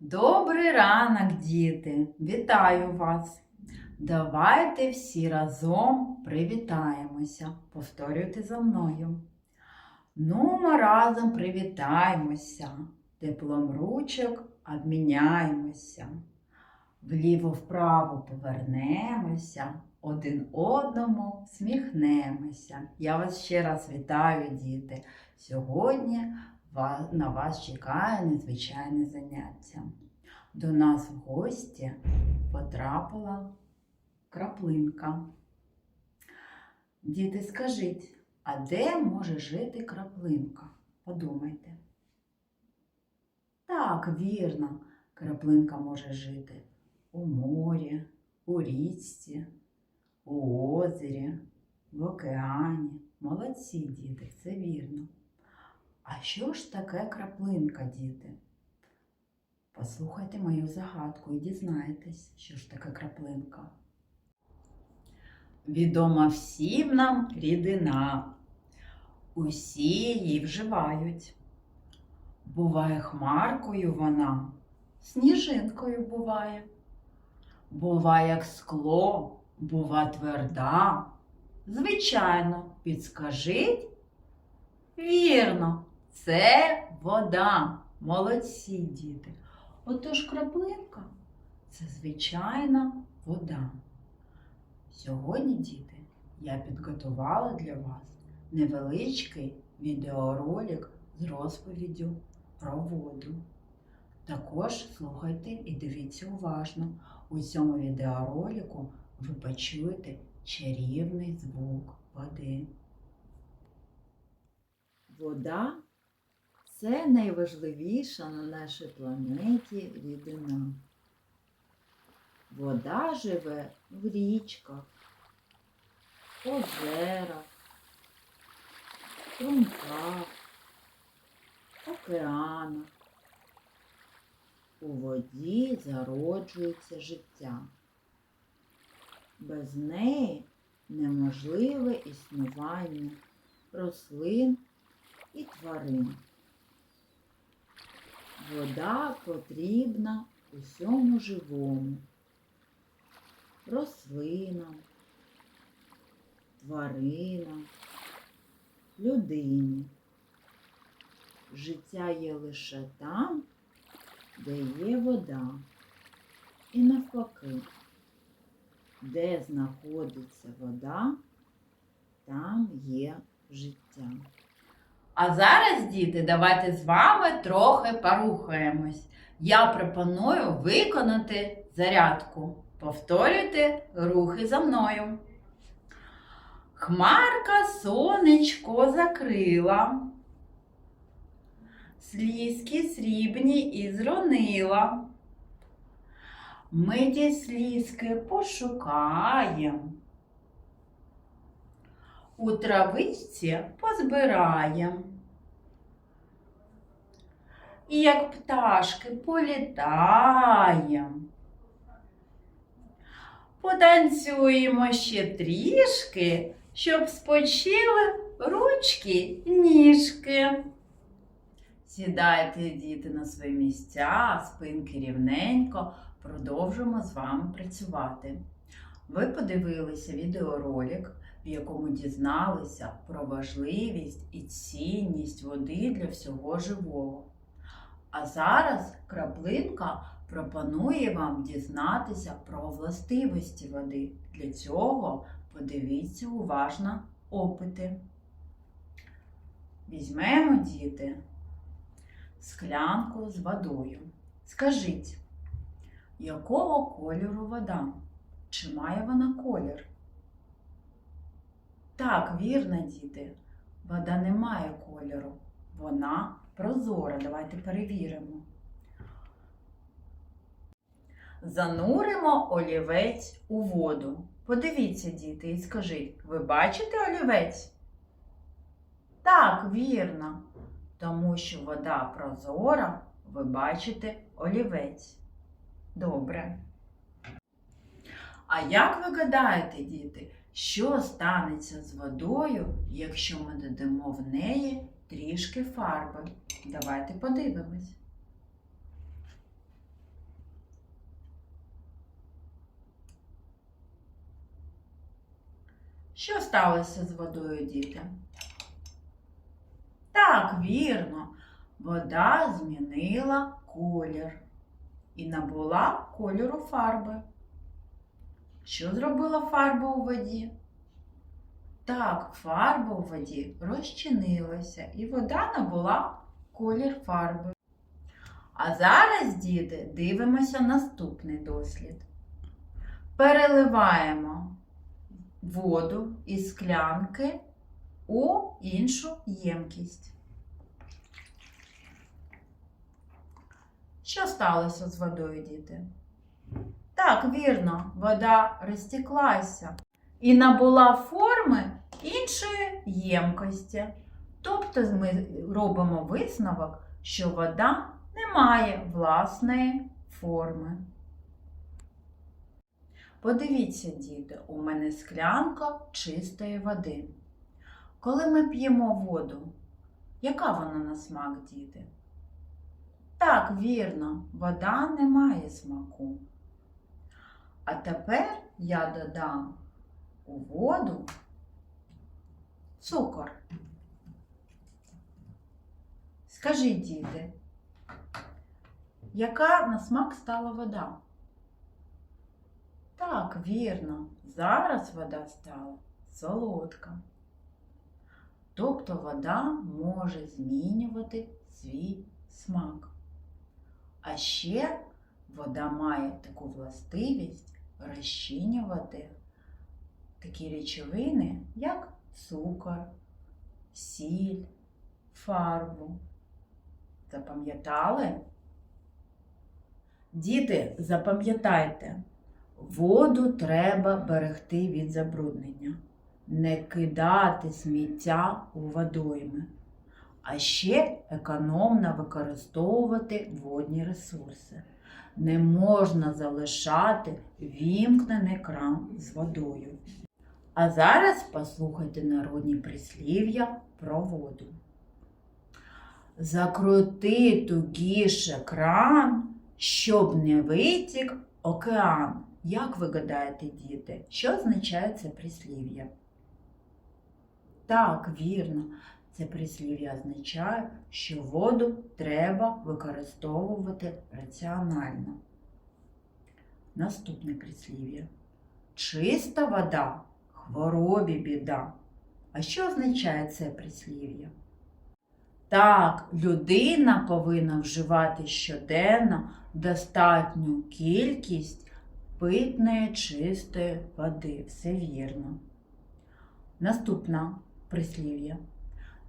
Добрий ранок, діти! Вітаю вас! Давайте всі разом привітаємося. Повторюйте за мною. Ну, ми разом привітаємося, теплом ручок обміняємося, вліво-вправо повернемося, один одному сміхнемося. Я вас ще раз вітаю, діти. Сьогодні на вас чекає незвичайне заняття. До нас в гості потрапила краплинка. Діти, скажіть, а де може жити краплинка? Подумайте. Так, вірно, краплинка може жити у морі, у річці, у озері, в океані. Молодці, діти, це вірно. А що ж таке краплинка, діти? Послухайте мою загадку і дізнайтесь, що ж таке краплинка. Відома всім нам рідина. Усі її вживають. Буває хмаркою вона, сніжинкою буває. Буває як скло, бува тверда. Звичайно, підскажіть. Вірно, це вода. Молодці діти. Отож краплинка це звичайна вода. Сьогодні, діти, я підготувала для вас невеличкий відеоролик з розповіддю про воду. Також слухайте і дивіться уважно. У цьому відеоролику ви почуєте чарівний звук води. Вода це найважливіша на нашій планеті рідина. Вода живе в річках, озерах, струмках, океанах. У воді зароджується життя. Без неї неможливе існування рослин і тварин. Вода потрібна усьому живому, рослинам, тваринам, людині. Життя є лише там, де є вода. І навпаки, де знаходиться вода, там є життя. А зараз, діти, давайте з вами трохи порухаємось. Я пропоную виконати зарядку. Повторюйте рухи за мною. Хмарка сонечко закрила, слізки срібні і зронила. Ми ті слізки пошукаємо. У травичці позбираєм. І як пташки політаєм. Потанцюємо ще трішки, щоб спочили ручки ніжки. Сідайте, діти, на свої місця, спинки рівненько, продовжимо з вами працювати. Ви подивилися відеоролик, в якому дізналися про важливість і цінність води для всього живого. А зараз краплинка пропонує вам дізнатися про властивості води. Для цього подивіться уважно опити. Візьмемо, діти, склянку з водою. Скажіть, якого кольору вода? Чи має вона колір? Так, вірно, діти. Вода не має кольору. Вона прозора. Давайте перевіримо. Зануримо олівець у воду. Подивіться, діти, і скажіть, ви бачите олівець? Так, вірно. Тому що вода прозора, ви бачите олівець. Добре. А як ви гадаєте, діти, що станеться з водою, якщо ми додамо в неї трішки фарби. Давайте подивимось. Що сталося з водою, діти? Так, вірно, вода змінила колір і набула кольору фарби. Що зробила фарба у воді? Так, фарба у воді розчинилася, і вода набула колір фарби. А зараз, діти, дивимося наступний дослід. Переливаємо воду із склянки у іншу ємкість. Що сталося з водою, діти? Так, вірно, вода розтеклася і набула форми іншої ємкості. Тобто ми робимо висновок, що вода не має власної форми. Подивіться, діти, у мене склянка чистої води. Коли ми п'ємо воду, яка вона на смак, діти? Так, вірно, вода не має смаку. А тепер я додам у воду цукор. Скажіть, діти, яка на смак стала вода? Так, вірно, зараз вода стала солодка. Тобто вода може змінювати свій смак. А ще вода має таку властивість розчинювати такі речовини, як цукор, сіль, фарбу. Запам'ятали? Діти, запам'ятайте, воду треба берегти від забруднення, не кидати сміття у водойми, а ще економно використовувати водні ресурси. Не можна залишати вімкнений кран з водою. А зараз послухайте народні прислів'я про воду. Закрути тугіше кран, щоб не витік океан. Як ви гадаєте, діти, що означає це прислів'я? Так, вірно, це прислів'я означає, що воду треба використовувати раціонально. Наступне прислів'я. Чиста вода хворобі біда. А що означає це прислів'я? Так, людина повинна вживати щоденно достатню кількість питної чистої води. Все вірно. Наступне прислів'я.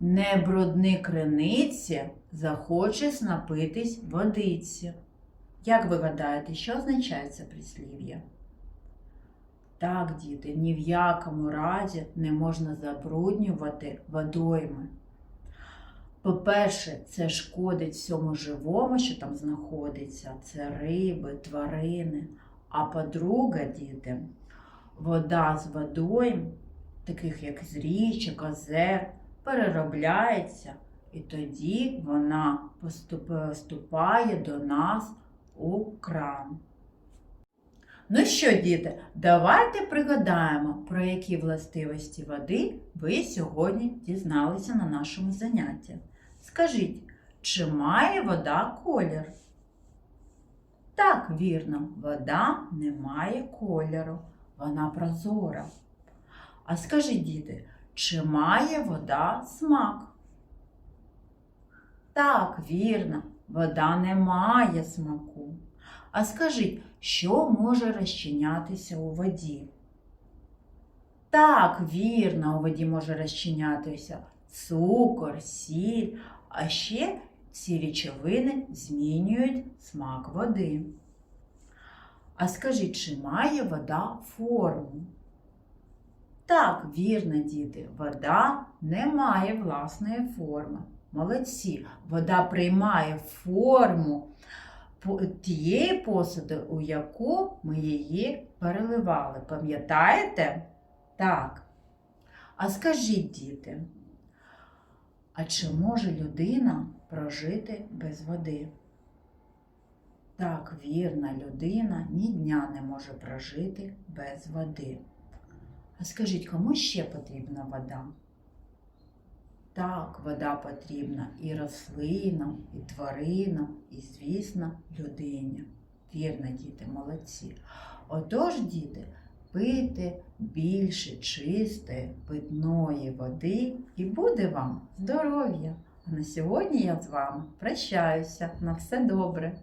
Не брудни криниці, захочеш напитись водиці. Як ви гадаєте, що означає це прислів'я? Так, діти, ні в якому разі не можна забруднювати водойми. По-перше, це шкодить всьому живому, що там знаходиться, це риби, тварини. А по-друге, діти, вода з водойм, таких як з річок, озер, переробляється, і тоді вона поступає до нас у кран. Ну що, діти, давайте пригадаємо, про які властивості води ви сьогодні дізналися на нашому занятті. Скажіть, чи має вода колір? Так, вірно, вода не має кольору, вона прозора. А скажіть, діти, чи має вода смак? Так, вірно, вода не має смаку. А скажіть, що може розчинятися у воді? Так, вірно, у воді може розчинятися цукор, сіль, а ще ці речовини змінюють смак води. А скажіть, чи має вода форму? Так, вірно, діти, вода не має власної форми. Молодці, вода приймає форму тієї посуди, у яку ми її переливали. Пам'ятаєте? Так. А скажіть, діти, а чи може людина прожити без води? Так, вірна людина ні дня не може прожити без води. А скажіть, кому ще потрібна вода? Так, вода потрібна і рослинам, і тваринам, і, звісно, людині. Вірно, діти, молодці. Отож, діти, пийте більше чистої питної води і буде вам здоров'я. А на сьогодні я з вами прощаюся. На все добре.